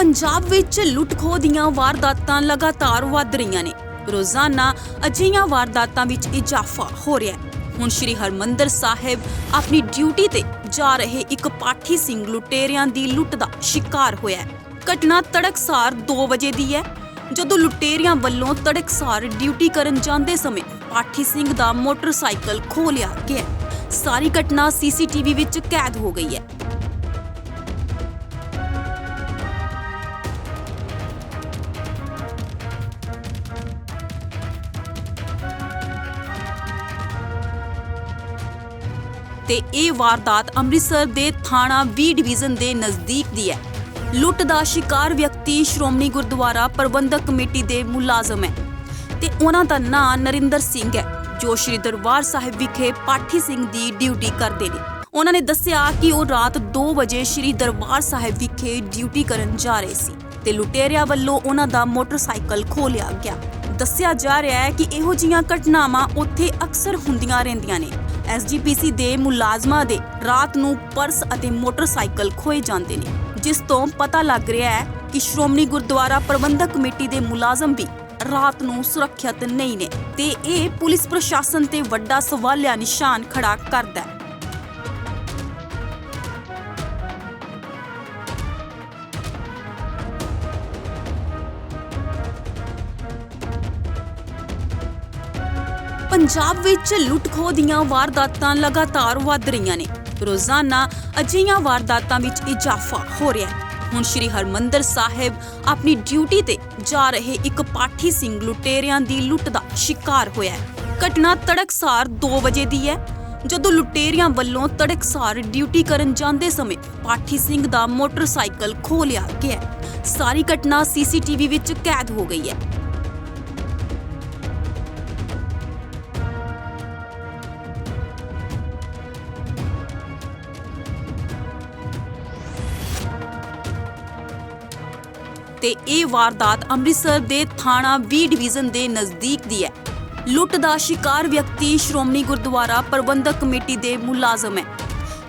ਪੰਜਾਬ ਵਿੱਚ ਲੁੱਟ-ਖੋਹ ਦੀਆਂ ਵਾਰਦਾਤਾਂ ਲਗਾਤਾਰ ਵੱਧ ਰਹੀਆਂ ਨੇ। ਰੋਜ਼ਾਨਾ ਅਜਿਹੀਆਂ ਵਾਰਦਾਤਾਂ ਵਿੱਚ ਇਜ਼ਾਫਾ ਹੋ ਰਿਹਾ ਹੈ। ਹੁਣ ਸ੍ਰੀ ਹਰਮੰਦਰ ਸਾਹਿਬ ਆਪਣੀ ਡਿਊਟੀ ਤੇ ਜਾ ਰਹੇ ਇੱਕ ਪਾਠੀ ਸਿੰਘ ਲੁਟੇਰਿਆਂ ਦੀ ਲੁੱਟ ਦਾ ਸ਼ਿਕਾਰ ਹੋਇਆ ਹੈ। ਘਟਨਾ ਤੜਕਸਾਰ 2 ਵਜੇ ਦੀ ਹੈ। ਜਦੋਂ ਲੁਟੇਰਿਆਂ ਵੱਲੋਂ ਤੜਕਸਾਰ ਡਿਊਟੀ ਕਰਨ ਜਾਂਦੇ ਸਮੇਂ ਪਾਠੀ ਸਿੰਘ ਦਾ ਮੋਟਰਸਾਈਕਲ ਖੋਹ ਲਿਆ ਗਿਆ ਸਾਰੀ ਘਟਨਾ ਸੀਸੀਟੀਵੀ ਵਿੱਚ ਕੈਦ ਹੋ ਗਈ ਹੈ। ਤੇ ਇਹ ਵਾਰਦਾਤ ਅੰਮ੍ਰਿਤਸਰ ਦੇ ਥਾਣਾ ਵੀ ਡਿਵੀਜ਼ਨ ਦੇ ਨਜ਼ਦੀਕ ਦੀ ਹੈ। ਲੁੱਟ ਦਾ ਸ਼ਿਕਾਰ ਵਿਅਕਤੀ ਸ਼੍ਰੋਮਣੀ ਗੁਰਦੁਆਰਾ ਪ੍ਰਬੰਧਕ ਕਮੇਟੀ ਦੇ ਮੁਲਾਜ਼ਮ ਹੈ ਤੇ ਉਹਨਾਂ ਦਾ ਨਾਂ ਨਰਿੰਦਰ ਸਿੰਘ ਹੈ, ਜੋ ਸ਼੍ਰੀ ਦਰਬਾਰ ਸਾਹਿਬ ਵਿਖੇ ਪਾਠੀ ਸਿੰਘ ਦੀ ਡਿਊਟੀ ਕਰਦੇ ਨੇ। ਉਹਨਾਂ ਨੇ ਦੱਸਿਆ ਕਿ ਉਹ ਰਾਤ 2 ਵਜੇ ਸ਼੍ਰੀ ਦਰਬਾਰ ਸਾਹਿਬ ਵਿਖੇ ਡਿਊਟੀ ਕਰਨ ਜਾ ਰਹੇ ਸੀ ਤੇ ਲੁਟੇਰਿਆਂ ਵੱਲੋਂ ਉਹਨਾਂ ਦਾ ਮੋਟਰਸਾਈਕਲ ਖੋਹ ਲਿਆ ਗਿਆ। ਦੱਸਿਆ ਜਾ ਰਿਹਾ ਹੈ ਕਿ ਇਹੋ ਜੀਆਂ ਘਟਨਾਵਾਂ ਉੱਥੇ ਅਕਸਰ ਹੁੰਦੀਆਂ ਰਹਿੰਦੀਆਂ ਨੇ। ਐਸਜੀਪੀਸੀ ਦੇ ਮੁਲਾਜ਼ਮਾਂ ਦੇ ਰਾਤ ਨੂੰ ਪਰਸ ਅਤੇ ਮੋਟਰਸਾਈਕਲ ਖੋਏ ਜਾਂਦੇ ਨੇ, ਜਿਸ ਤੋਂ ਪਤਾ ਲੱਗ ਰਿਹਾ ਹੈ ਕਿ ਸ਼੍ਰੋਮਣੀ ਗੁਰਦੁਆਰਾ ਪ੍ਰਬੰਧਕ ਕਮੇਟੀ ਦੇ ਮੁਲਾਜ਼ਮ ਵੀ ਰਾਤ ਨੂੰ ਸੁਰੱਖਿਅਤ ਨਹੀਂ ਨੇ ਤੇ ਇਹ ਪੁਲਿਸ ਪ੍ਰਸ਼ਾਸਨ ਤੇ ਵੱਡਾ ਸਵਾਲਿਆ ਨਿਸ਼ਾਨ ਖੜਾ ਕਰਦਾ ਹੈ। ਪੰਜਾਬ ਵਿੱਚ ਲੁੱਟ-ਖੋਹ ਦੀਆਂ ਵਾਰਦਾਤਾਂ ਲਗਾਤਾਰ ਵੱਧ ਰਹੀਆਂ ਨੇ। ਰੋਜ਼ਾਨਾ ਅਜਿਹੀਆਂ ਵਾਰਦਾਤਾਂ ਵਿੱਚ ਇਜ਼ਾਫਾ ਹੋ ਰਿਹਾ ਹੈ। ਹੁਣ ਸ੍ਰੀ ਹਰਮੰਦਰ ਸਾਹਿਬ ਆਪਣੀ ਡਿਊਟੀ ਤੇ ਜਾ ਰਹੇ ਇੱਕ ਪਾਠੀ ਸਿੰਘ ਲੁਟੇਰਿਆਂ ਦੀ ਲੁੱਟ ਦਾ ਸ਼ਿਕਾਰ ਹੋਇਆ ਹੈ। ਘਟਨਾ ਤੜਕਸਾਰ 2 ਵਜੇ ਦੀ ਹੈ। ਜਦੋਂ ਲੁਟੇਰਿਆਂ ਵੱਲੋਂ ਤੜਕਸਾਰ ਡਿਊਟੀ ਕਰਨ ਜਾਂਦੇ ਸਮੇਂ ਪਾਠੀ ਸਿੰਘ ਦਾ ਮੋਟਰਸਾਈਕਲ ਖੋਹ ਲਿਆ ਗਿਆ ਸਾਰੀ ਘਟਨਾ ਸੀਸੀਟੀਵੀ ਵਿੱਚ ਕੈਦ ਹੋ ਗਈ ਹੈ। ਤੇ ਇਹ ਵਾਰਦਾਤ ਅੰਮ੍ਰਿਤਸਰ ਦੇ ਥਾਣਾ ਵੀ ਡਿਵੀਜ਼ਨ ਦੇ ਨਜ਼ਦੀਕ ਦੀ ਹੈ। ਲੁੱਟ ਦਾ ਸ਼ਿਕਾਰ ਵਿਅਕਤੀ ਸ਼੍ਰੋਮਣੀ ਗੁਰਦੁਆਰਾ ਪ੍ਰਬੰਧਕ ਕਮੇਟੀ ਦੇ ਮੁਲਾਜ਼ਮ ਹੈ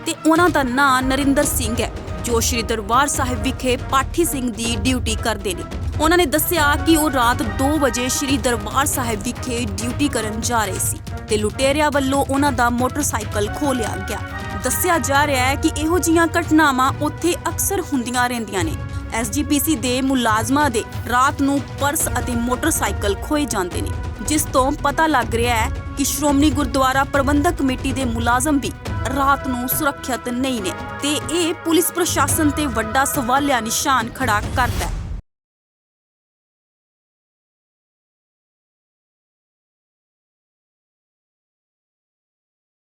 ਤੇ ਉਹਨਾਂ ਦਾ ਨਾਂ ਨਰਿੰਦਰ ਸਿੰਘ ਹੈ, ਜੋ ਸ਼੍ਰੀ ਦਰਬਾਰ ਸਾਹਿਬ ਵਿਖੇ ਪਾਠੀ ਸਿੰਘ ਦੀ ਡਿਊਟੀ ਕਰਦੇ ਨੇ। ਉਹਨਾਂ ਨੇ ਦੱਸਿਆ ਕਿ ਉਹ ਰਾਤ 2 ਵਜੇ ਸ਼੍ਰੀ ਦਰਬਾਰ ਸਾਹਿਬ ਵਿਖੇ ਡਿਊਟੀ ਕਰਨ ਜਾ ਰਹੇ ਸੀ ਤੇ ਲੁਟੇਰਿਆਂ ਵੱਲੋਂ ਉਹਨਾਂ ਦਾ ਮੋਟਰਸਾਈਕਲ ਖੋਹ ਲਿਆ ਗਿਆ। ਦੱਸਿਆ ਜਾ ਰਿਹਾ ਹੈ ਕਿ ਇਹੋ ਜੀਆਂ ਘਟਨਾਵਾਂ ਉੱਥੇ ਅਕਸਰ ਹੁੰਦੀਆਂ ਰਹਿੰਦੀਆਂ ਨੇ। ਐਸਜੀਪੀਸੀ ਦੇ ਮੁਲਾਜ਼ਮਾਂ ਦੇ ਰਾਤ ਨੂੰ ਪਰਸ ਅਤੇ ਮੋਟਰਸਾਈਕਲ ਖੋਏ ਜਾਂਦੇ ਨੇ, ਜਿਸ ਤੋਂ ਪਤਾ ਲੱਗ ਰਿਹਾ ਹੈ ਕਿ ਸ਼੍ਰੋਮਣੀ ਗੁਰਦੁਆਰਾ ਪ੍ਰਬੰਧਕ ਕਮੇਟੀ ਦੇ ਮੁਲਾਜ਼ਮ ਵੀ ਰਾਤ ਨੂੰ ਸੁਰੱਖਿਅਤ ਨਹੀਂ ਨੇ ਤੇ ਇਹ ਪੁਲਿਸ ਪ੍ਰਸ਼ਾਸਨ ਤੇ ਵੱਡਾ ਸਵਾਲਿਆ ਨਿਸ਼ਾਨ ਖੜਾ ਕਰਦਾ ਹੈ।